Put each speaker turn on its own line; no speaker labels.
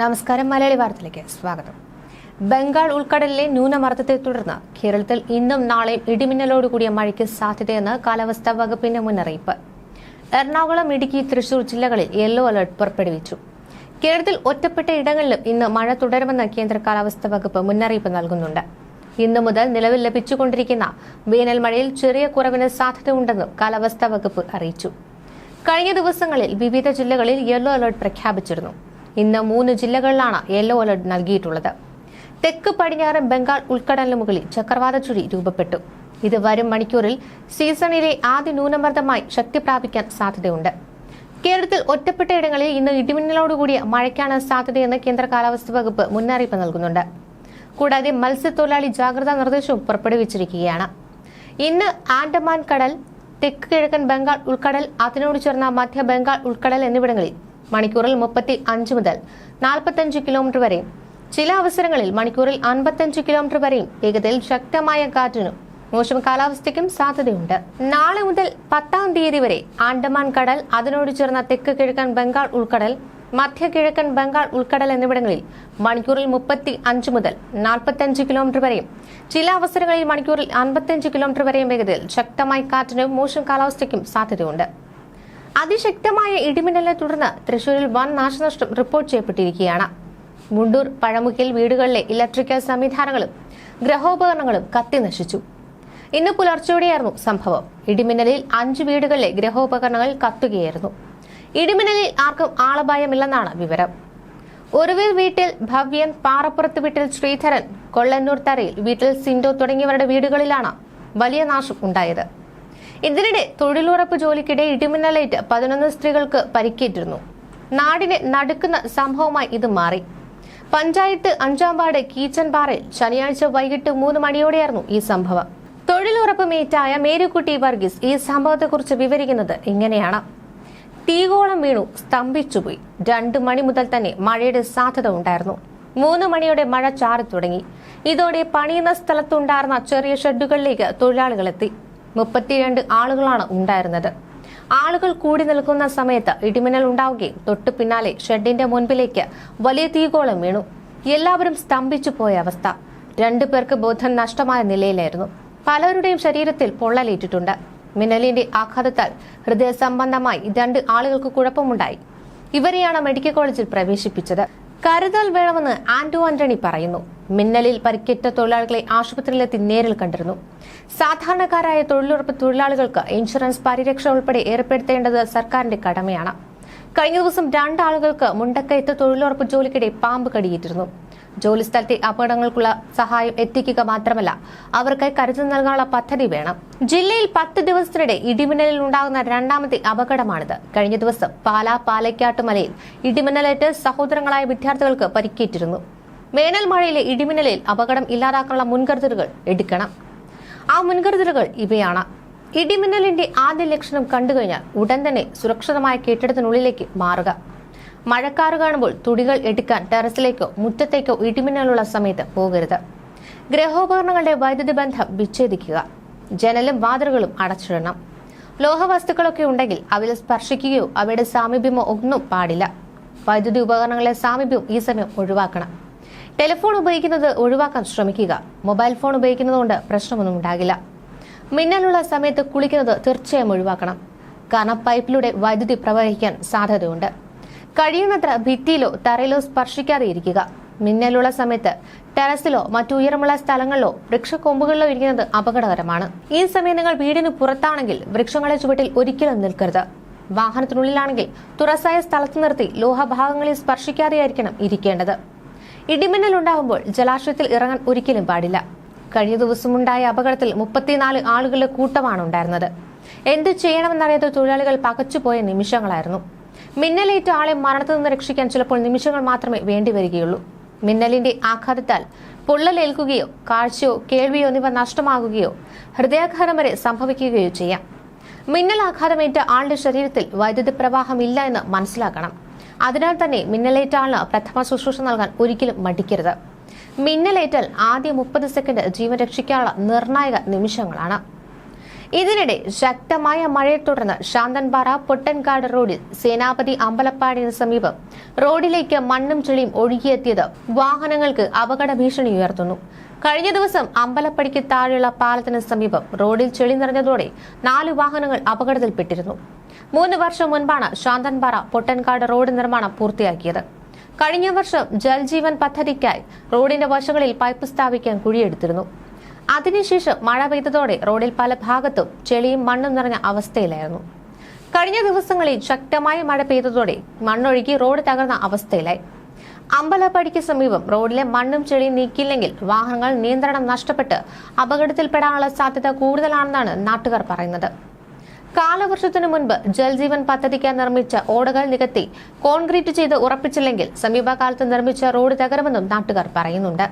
നമസ്കാരം മലയാളി വാർത്തയിലേക്ക് സ്വാഗതം. ബംഗാൾ ഉൾക്കടലിലെ ന്യൂനമർദ്ദത്തെ തുടർന്ന് കേരളത്തിൽ ഇന്നും നാളെയും ഇടിമിന്നലോടുകൂടിയ മഴയ്ക്ക് സാധ്യതയെന്ന് കാലാവസ്ഥാ വകുപ്പിന്റെ മുന്നറിയിപ്പ്. എറണാകുളം ഇടുക്കി തൃശൂർ ജില്ലകളിൽ യെല്ലോ അലർട്ട് പുറപ്പെടുവിച്ചു. കേരളത്തിൽ ഒറ്റപ്പെട്ട ഇടങ്ങളിലും ഇന്ന് മഴ തുടരുമെന്ന് കേന്ദ്ര കാലാവസ്ഥാ വകുപ്പ് മുന്നറിയിപ്പ് നൽകുന്നുണ്ട്. ഇന്നു മുതൽ നിലവിൽ ലഭിച്ചുകൊണ്ടിരിക്കുന്ന വേനൽ മഴയിൽ ചെറിയ കുറവിന് സാധ്യതയുണ്ടെന്നും കാലാവസ്ഥാ വകുപ്പ് അറിയിച്ചു. കഴിഞ്ഞ ദിവസങ്ങളിൽ വിവിധ ജില്ലകളിൽ യെല്ലോ അലർട്ട് പ്രഖ്യാപിച്ചിരുന്നു. ഇന്ന് മൂന്ന് ജില്ലകളിലാണ് യെല്ലോ അലർട്ട് നൽകിയിട്ടുള്ളത്. തെക്ക് പടിഞ്ഞാറൻ ബംഗാൾ ഉൾക്കടലിന് മുകളിൽ ചക്രവാത ചുഴി രൂപപ്പെട്ടു. ഇത് വരും മണിക്കൂറിൽ സീസണിലെ ആദ്യ ന്യൂനമർദ്ദമായി ശക്തി പ്രാപിക്കാൻ സാധ്യതയുണ്ട്. കേരളത്തിൽ ഒറ്റപ്പെട്ട ഇടങ്ങളിൽ ഇന്ന് ഇടിമിന്നലോടുകൂടിയ മഴയ്ക്കാണ് സാധ്യതയെന്ന് കേന്ദ്ര കാലാവസ്ഥാ വകുപ്പ് മുന്നറിയിപ്പ് നൽകുന്നുണ്ട്. കൂടാതെ മത്സ്യത്തൊഴിലാളി ജാഗ്രതാ നിർദ്ദേശവും പുറപ്പെടുവിച്ചിരിക്കുകയാണ്. ഇന്ന് ആൻഡമാൻ കടൽ തെക്ക് കിഴക്കൻ ബംഗാൾ ഉൾക്കടൽ അതിനോട് ചേർന്ന മധ്യ ബംഗാൾ ഉൾക്കടൽ എന്നിവിടങ്ങളിൽ മണിക്കൂറിൽ മുപ്പത്തി അഞ്ച് മുതൽ നാൽപ്പത്തഞ്ച് കിലോമീറ്റർ വരെയും. ചില അവസരങ്ങളിൽ മണിക്കൂറിൽ അൻപത്തഞ്ച് കിലോമീറ്റർ വരെയും. വേഗതയിൽ ശക്തമായ കാറ്റിനും മോശം കാലാവസ്ഥയ്ക്കും സാധ്യതയുണ്ട്. നാളെ മുതൽ പത്താം തീയതി വരെ ആൻഡമാൻ കടൽ അതിനോട് ചേർന്ന തെക്ക് കിഴക്കൻ ബംഗാൾ ഉൾക്കടൽ മധ്യ കിഴക്കൻ ബംഗാൾ ഉൾക്കടൽ എന്നിവിടങ്ങളിൽ മണിക്കൂറിൽ മുപ്പത്തി അഞ്ച് മുതൽ നാൽപ്പത്തഞ്ച് കിലോമീറ്റർ വരെയും. ചില അവസരങ്ങളിൽ മണിക്കൂറിൽ അൻപത്തഞ്ച് കിലോമീറ്റർ വരെയും വേഗതയിൽ ശക്തമായ കാറ്റിനും മോശം കാലാവസ്ഥയ്ക്കും സാധ്യതയുണ്ട്. അതിശക്തമായ ഇടിമിന്നലിനെ തുടർന്ന് തൃശൂരിൽ വൻ നാശനഷ്ടം റിപ്പോർട്ട് ചെയ്യപ്പെട്ടിരിക്കുകയാണ്. മുണ്ടൂർ പഴമുക്കിൽ വീടുകളിലെ ഇലക്ട്രിക്കൽ സംവിധാനങ്ങളും ഗ്രഹോപകരണങ്ങളും കത്തി നശിച്ചു. ഇന്ന് പുലർച്ചെയോടെയായിരുന്നു സംഭവം. ഇടിമിന്നലിൽ അഞ്ച് വീടുകളിലെ ഗ്രഹോപകരണങ്ങൾ കത്തുകയായിരുന്നു. ഇടിമിന്നലിൽ ആർക്കും ആളപായമില്ലെന്നാണ് വിവരം. ഒരുവിൽ വീട്ടിൽ ഭവ്യൻ പാറപ്പുറത്ത് വീട്ടിൽ ശ്രീധരൻ കൊള്ളന്നൂർ തറയിൽ വീട്ടിൽ സിൻഡോ തുടങ്ങിയവരുടെ വീടുകളിലാണ് വലിയ നാശം ഉണ്ടായത്. ഇതിനിടെ തൊഴിലുറപ്പ് ജോലിക്കിടെ ഇടിമിന്നലേറ്റ് പതിനൊന്ന് സ്ത്രീകൾക്ക് പരിക്കേറ്റിരുന്നു. നാടിനെ നടുക്കുന്ന സംഭവമായി ഇത് മാറി. പഞ്ചായത്ത് അഞ്ചാം വാർഡ് കീച്ചൻപാറയിൽ ശനിയാഴ്ച വൈകിട്ട് മൂന്ന് മണിയോടെയായിരുന്നു ഈ സംഭവം. തൊഴിലുറപ്പ് മേറ്റായ മേരിക്കുട്ടി വർഗീസ് ഈ സംഭവത്തെക്കുറിച്ച് വിവരിക്കുന്നത് ഇങ്ങനെയാണ്. തീകോളം വീണു സ്തംഭിച്ചുപോയി. രണ്ടു മണി മുതൽ തന്നെ മഴയുടെ സാധ്യത ഉണ്ടായിരുന്നു. മൂന്ന് മണിയോടെ മഴ ചാറി തുടങ്ങി. ഇതോടെ പണിയുന്ന സ്ഥലത്തുണ്ടായിരുന്ന ചെറിയ ഷെഡുകളിലേക്ക് തൊഴിലാളികളെത്തി മുപ്പത്തിരണ്ട് ആളുകളാണ് ഉണ്ടായിരുന്നത്. ആളുകൾ കൂടി നിൽക്കുന്ന സമയത്ത് ഇടിമിന്നൽ ഉണ്ടാവുകയും തൊട്ടു പിന്നാലെ ഷെഡിന്റെ മുൻപിലേക്ക് വലിയ തീകോളം വീണു. എല്ലാവരും സ്തംഭിച്ചു പോയ അവസ്ഥ. രണ്ടു പേർക്ക് ബോധം നഷ്ടമായ നിലയിലായിരുന്നു. പലരുടെയും ശരീരത്തിൽ പൊള്ളലേറ്റിട്ടുണ്ട്. മിന്നലിന്റെ ആഘാതത്താൽ ഹൃദയ സംബന്ധമായി രണ്ട് ആളുകൾക്ക് കുഴപ്പമുണ്ടായി. ഇവരെയാണ് മെഡിക്കൽ കോളേജിൽ പ്രവേശിപ്പിച്ചത്. കരുതൽ വേണമെന്ന് ആന്റോ ആന്റണി പറയുന്നു. മിന്നലിൽ പരിക്കേറ്റ തൊഴിലാളികളെ ആശുപത്രിയിലെത്തി നേരിൽ കണ്ടിരുന്നു. സാധാരണക്കാരായ തൊഴിലുറപ്പ് തൊഴിലാളികൾക്ക് ഇൻഷുറൻസ് പരിരക്ഷ ഉൾപ്പെടെ ഏർപ്പെടുത്തേണ്ടത് സർക്കാരിന്റെ കടമയാണ്. കഴിഞ്ഞ ദിവസം രണ്ടാളുകൾക്ക് മുണ്ടക്കയത്ത് തൊഴിലുറപ്പ് ജോലിക്കിടെ പാമ്പ് കടിയേറ്റിരുന്നു. ജോലിസ്ഥലത്തെ അപകടങ്ങൾക്കുള്ള സഹായം എത്തിക്കുക മാത്രമല്ല അവർക്ക് കരുതൽ നൽകാനുള്ള പദ്ധതി വേണം. ജില്ലയിൽ പത്ത് ദിവസത്തിനിടെ ഇടിമിന്നലിൽ ഉണ്ടാകുന്ന രണ്ടാമത്തെ അപകടമാണിത്. കഴിഞ്ഞ ദിവസം പാലാ പാലക്കാട്ടുമലയിൽ ഇടിമിന്നലേറ്റ് സഹോദരങ്ങളായ വിദ്യാർത്ഥികൾക്ക് പരിക്കേറ്റിരുന്നു. വേനൽ മഴയിലെ ഇടിമിന്നലിൽ അപകടം ഇല്ലാതാക്കാനുള്ള മുൻകരുതലുകൾ എടുക്കണം. ആ മുൻകരുതലുകൾ ഇവയാണ്. ഇടിമിന്നലിന്റെ ആദ്യ ലക്ഷണം കണ്ടുകഴിഞ്ഞാൽ ഉടൻ തന്നെ സുരക്ഷിതമായ കെട്ടിടത്തിനുള്ളിലേക്ക് മാറുക. മഴക്കാറ് കാണുമ്പോൾ തുടികൾ എടുക്കാൻ ടെറസിലേക്കോ മുറ്റത്തേക്കോ ഇടിമിന്നലുള്ള സമയത്ത് പോകരുത്. ഗ്രഹോപകരണങ്ങളുടെ വൈദ്യുതി ബന്ധം വിച്ഛേദിക്കുക. ജനലും വാതിലുകളും അടച്ചിടണം. ലോഹവസ്തുക്കളൊക്കെ ഉണ്ടെങ്കിൽ അവയിൽ സ്പർശിക്കുകയോ അവയുടെ സാമീപ്യമോ ഒന്നും പാടില്ല. വൈദ്യുതി ഉപകരണങ്ങളെ സാമീപ്യവും ഈ സമയം ഒഴിവാക്കണം. ടെലിഫോൺ ഉപയോഗിക്കുന്നത് ഒഴിവാക്കാൻ ശ്രമിക്കുക. മൊബൈൽ ഫോൺ ഉപയോഗിക്കുന്നതുകൊണ്ട് പ്രശ്നമൊന്നും ഉണ്ടാകില്ല. മിന്നലുള്ള സമയത്ത് കുളിക്കുന്നത് തീർച്ചയായും ഒഴിവാക്കണം. കാരണം പൈപ്പിലൂടെ വൈദ്യുതി പ്രവഹിക്കാൻ സാധ്യതയുണ്ട്. കഴിയുന്നത്ര ഭിത്തിയിലോ തറയിലോ സ്പർശിക്കാതെ ഇരിക്കുക. മിന്നലുള്ള സമയത്ത് ടെറസിലോ മറ്റു ഉയരമുള്ള സ്ഥലങ്ങളിലോ വൃക്ഷക്കൊമ്പുകളിലോ ഇരിക്കുന്നത് അപകടകരമാണ്. ഈ സമയം നിങ്ങൾ വീടിന് പുറത്താണെങ്കിൽ വൃക്ഷങ്ങളെ ചുവട്ടിൽ ഒരിക്കലും നിൽക്കരുത്. വാഹനത്തിനുള്ളിലാണെങ്കിൽ തുറസായ സ്ഥലത്ത് നിർത്തി ലോഹഭാഗങ്ങളിൽ സ്പർശിക്കാതെയായിരിക്കണം ഇരിക്കേണ്ടത്. ഇടിമിന്നൽ ഉണ്ടാകുമ്പോൾ ജലാശയത്തിൽ ഇറങ്ങാൻ ഒരിക്കലും പാടില്ല. കഴിഞ്ഞ ദിവസമുണ്ടായ അപകടത്തിൽ മുപ്പത്തിനാല് ആളുകളുടെ കൂട്ടമാണ് ഉണ്ടായിരുന്നത് എന്ത് ചെയ്യണമെന്നറിയാത്ത തൊഴിലാളികൾ പകച്ചുപോയ നിമിഷങ്ങളായിരുന്നു. മിന്നലേറ്റ ആളെ മരണത്തിൽ നിന്ന് രക്ഷിക്കാൻ ചിലപ്പോൾ നിമിഷങ്ങൾ മാത്രമേ വേണ്ടി വേണ്ടിവരികയുള്ളൂ. മിന്നലിന്റെ ആഘാതത്താൽ പൊള്ളലേൽക്കുകയോ കാഴ്ചയോ കേൾവിയോ എന്നിവ നഷ്ടമാകുകയോ ഹൃദയാഘാതം വരെ സംഭവിക്കുകയോ ചെയ്യാം. മിന്നൽ ആഘാതമേറ്റ ആളുടെ ശരീരത്തിൽ വൈദ്യുതി പ്രവാഹം ഇല്ല എന്ന് മനസ്സിലാക്കണം. അതിനാൽ തന്നെ മിന്നലേറ്റ ആളിന് പ്രഥമ ശുശ്രൂഷ നൽകാൻ ഒരിക്കലും മടിക്കരുത്. മിന്നലേറ്റാൽ ആദ്യ മുപ്പത് സെക്കൻഡ് ജീവൻ രക്ഷിക്കാനുള്ള നിർണായക നിമിഷങ്ങളാണ്. ഇതിനിടെ ശക്തമായ മഴയെ തുടർന്ന് ശാന്തൻപാറ പൊട്ടൻകാട് റോഡിൽ സേനാപതി അമ്പലപ്പാടിന് സമീപം റോഡിലേക്ക് മണ്ണും ചെളിയും ഒഴുകിയെത്തിയത് വാഹനങ്ങൾക്ക് അപകട ഭീഷണി ഉയർത്തുന്നു. കഴിഞ്ഞ ദിവസം അമ്പലപ്പടിക്ക് താഴെയുള്ള പാലത്തിന് സമീപം റോഡിൽ ചെളി നിറഞ്ഞതോടെ നാല് വാഹനങ്ങൾ അപകടത്തിൽപ്പെട്ടിരുന്നു. മൂന്ന് വർഷം മുൻപാണ് ശാന്തൻപാറ പൊട്ടൻകാട് റോഡ് നിർമ്മാണം പൂർത്തിയാക്കിയത്. കഴിഞ്ഞ വർഷം ജൽജീവൻ പദ്ധതിക്കായി റോഡിന്റെ വശങ്ങളിൽ പൈപ്പ് സ്ഥാപിക്കാൻ കുഴിയെടുത്തിരുന്നു. അതിനുശേഷം മഴ പെയ്തതോടെ റോഡിൽ പല ഭാഗത്തും ചെളിയും മണ്ണും നിറഞ്ഞ അവസ്ഥയിലായിരുന്നു. കഴിഞ്ഞ ദിവസങ്ങളിൽ ശക്തമായ മഴ പെയ്തതോടെ മണ്ണൊഴുകി റോഡ് തകർന്ന അവസ്ഥയിലായി. അമ്പലപ്പടിക്ക് സമീപം റോഡിലെ മണ്ണും ചെളിയും നീക്കിയില്ലെങ്കിൽ വാഹനങ്ങൾ നിയന്ത്രണം നഷ്ടപ്പെട്ട് അപകടത്തിൽപ്പെടാനുള്ള സാധ്യത കൂടുതലാണെന്നാണ് നാട്ടുകാർ പറയുന്നത്. കാലവർഷത്തിനു മുൻപ് ജൽജീവൻ പദ്ധതിക്ക് നിർമ്മിച്ച ഓടകൾ നികത്തി കോൺക്രീറ്റ് ചെയ്ത് ഉറപ്പിച്ചില്ലെങ്കിൽ സമീപകാലത്ത് നിർമ്മിച്ച റോഡ് തകരുമെന്നും നാട്ടുകാർ പറയുന്നുണ്ട്.